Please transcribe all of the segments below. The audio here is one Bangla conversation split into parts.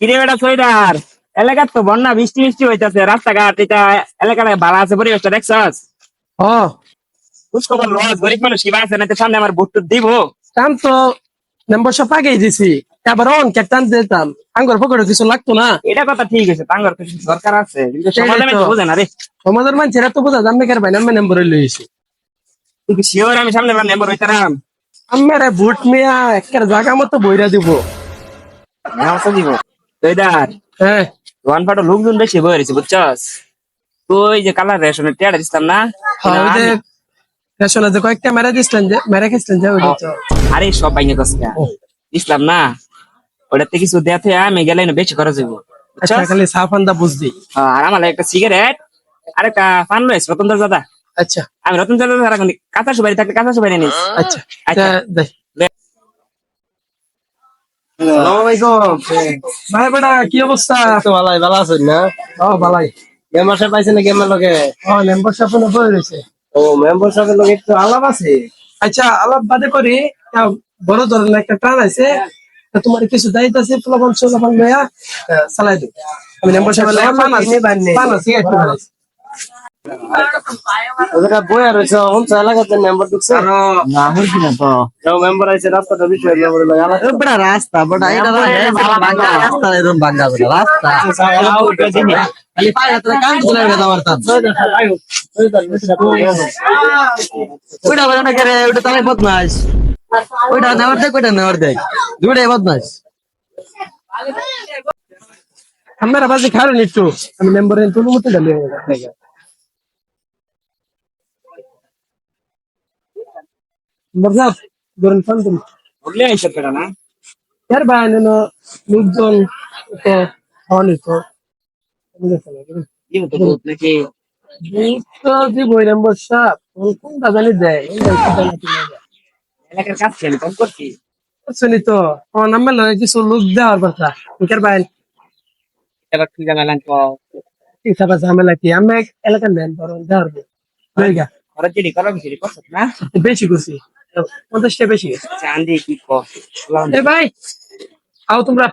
কিরে বেটা সোয়েটার এলাকার তো বন্যা বৃষ্টি বৃষ্টি হইতাছে রাস্তাঘাট এটা এলাকাটা ভালো আছে পরিবেশটা দেখছস? ও খোঁজখবর লস গরিব মানুষ কি আছে না সামনে আমার ভোট দিব? কাম তো মেম্বারশিপ আগেই দিছি। এবার অন কেটান দিতাম। আঙ্গুর পকেটে কিছু লাগতো না। এটা কথা ঠিক আছে তাঙ্গর কিছু দরকার আছে কিন্তু। বোঝে না রে। আমাদের মানুষেরা তো বোঝা জানবে কার ভাই নামে নম্বর লইছি। তুই শিওর আমি সামনে বার নেম্বর হইতারাম? আমার ভোট মিয়া একের জায়গা মতো বইরা দিব। দিব। হ্যাঁ। ওয়ান পাটো লোকজন বেশি বয়ে রয়েছে বুঝছস? তুই যে কালার রেশনের টেয়ারা দিতাম না? ওই যে রেশনে যে কয়েকটা মেরে দিছিলেন যে মেরে খেয়েছিলেন যে ওইটা তো। আরে সব বাইনে কসকা ও। ইসলাম না। ওটাতে কিছু দেতে আমি গেলে না বেশি খরচ হইব। আচ্ছা খালি সাফান্দা বুঝদি আর আমার লাগে একটা সিগারেট আর একটা পান রয়েছে রতন দাদা। আচ্ছা। আমি রতন দাদা কাঁচা সুপারি থাকলে কাঁচা সুপারি নিস আচ্ছা। আচ্ছা। ভাই বেটা কি অবস্থা? তো ভালাই ভালো আছেন না? ও ভালাই। মেম্বারশিপ পাইছেন নাকি আমার লগে ও মেম্বারশিপ না পড়ে রয়েছে ও মেম্বারশিপের লগে একটু আলাপ আছে। আচ্ছা আলাপ বাদে করি বড় ধরনের একটা প্ল্যান আছে। তা তোমার কিছু দায়িত্ব আছে? চালাই আমি পান আছে। পান আছে। একটু ওটা অঞ্চ এলাকাতে মেম্বার ঢুকছে। না তো? কেউ মেম্বার আছে রাস্তাটা বিষয় মেম্বার লগে আলাপ এ বড় রাস্তা বড় এটা বাঙ্গা রাস্তা এরকম বাঙ্গা বড় রাস্তা। খালি পায়ে হাতে কান চলে গেছে আমার তার ওইটা করে ওইটা তাই বদমাস ওইটা নেওয়ার দেখ ওইটা নেওয়ার দেখ। দুটাই বদমাস আমরা বাজে খারুন একটু আমি মেম্বারের কোনো মতো বরজাত ধরেন ফান্ডুম বললে আইসা পেরা না? এর বাইরে লোকজন তো হনি তো যে বইলাম বর্ষা কোনটা জানি দেয়? এলাকার কাজ খেলে ফোন করছি। শুনি তো। আমার নাম মেলো কিছু লোক দেওয়ার কথা। ইনকার বাইল এবার কি জানালেন তো ইসাবা ঝামেলা কি? আমি এলাকার ম্যান বরং দেওয়ার বেশি করছি। পঞ্চাশটা বেশি চান্দি কি এ ভাই আও তোমরা।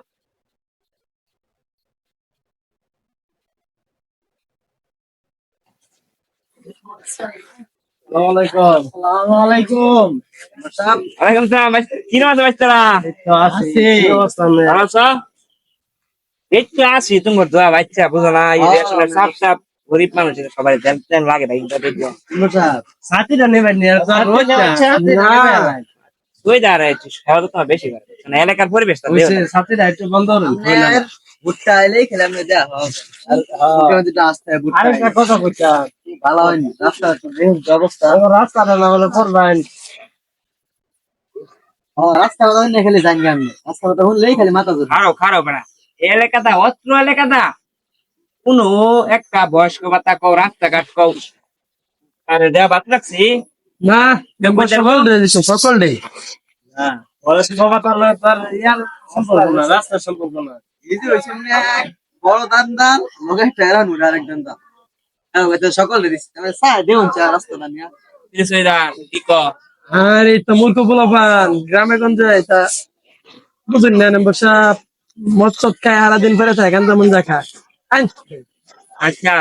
এই তো আছি তোমার দোয়া বাচ্চা বুঝো না সাপ সাপ। গরিব মানুষ সবাই দেন দেন লাগে নেবেন না তুই দাঁড়ায় সেবা তো তোমার বেশি মানে এলাকার একটু বন্ধ ভুট্টা এলেই খেলাম না দেয়া মুখ্যমন্ত্রীটা ভুট্টা কথা বলছিলাম ভালো হয়নি রাস্তা অবস্থা রাস্তাটা না রাস্তা কথা খালি জানি আমি। রাস্তা কথা হলেই খালি মাথা ধরে খারো খারো বেড়া এই এলাকাটা অস্ত্র এলাকাটা। কোনো একটা বয়স্ক বাতা কও রাস্তাঘাট কও। আরে দেয়া বাত রাখছি। না সকল দিয়ে দিছো সকল দেই হ্যাঁ বলে বাবা তার লগে তার ইয়ার সম্পর্ক না রাস্তার সম্পর্ক না। এই যে ওই সামনে এক বড় দান দান লগে একটা এরান উড়ে আরেক দান দান হ্যাঁ তো সকল দিয়ে দিছি। আমি সাই দেউন চা রাস্তা না নিয়া। সুবিধা কি কর আরে তো মূর্খ পোলাপান গ্রামে গঞ্জে তা বুঝুন না নম্বর সাপ মৎস্য খায় পরে থাকে এখান তেমন দেখা আচ্ছা।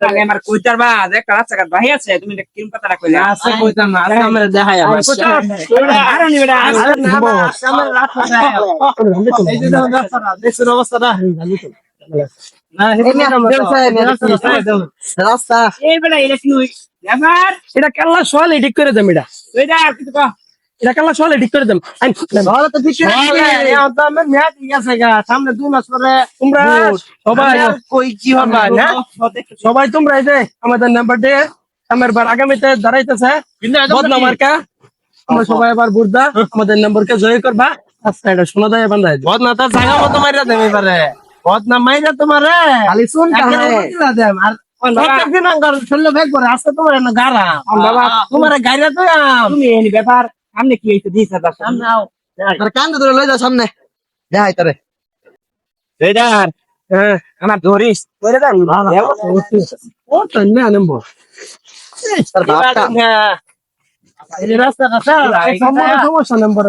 তাহলে আমার কইতার বা একটা রাস্তাঘাট বাহি আছে তুমি এটা কিরম কথা কইলে? আছে কইতাম না আজকে আমরা দেখাই আমার আরও নিবে না এই যে দেখুন রাস্তাটা দেখছেন অবস্থাটা রাস্তা এই বেটা এটা কি হই? ব্যাপার? সোয়ালে ঠিক করে দেম এটা এটা ঠিক করে ভালো তো ঠিক সামনে দুই মাস পরে তোমরা সবাই কই কি হবে না সবাই তোমরা এই যে আমাদের নাম্বার দিয়ে আমার বার আগামীতে দাঁড়াইতেছে মার্কা। আমরা সবাই এবার বুঝদা আমাদের নম্বরকে জয় করবা। আচ্ছা এটা শোনা যায় বান্ধাই বদ না তার জায়গা মতো মাইরা দেবে পারে বদ না মাইরা তোমারে। খালি শুন আর প্রত্যেকদিন আঙ্গার করে তোমার গাইরা তো তুমি এই ব্যাপার সামনে কি হইছে দিছ দাদা সামনে আও তোর কান ধরে লই যা সামনে যাই তোরে হ্যাঁ আমার ধরিস করে দাও ও তো না এই রাস্তা কাছে সমস্যা নম্বর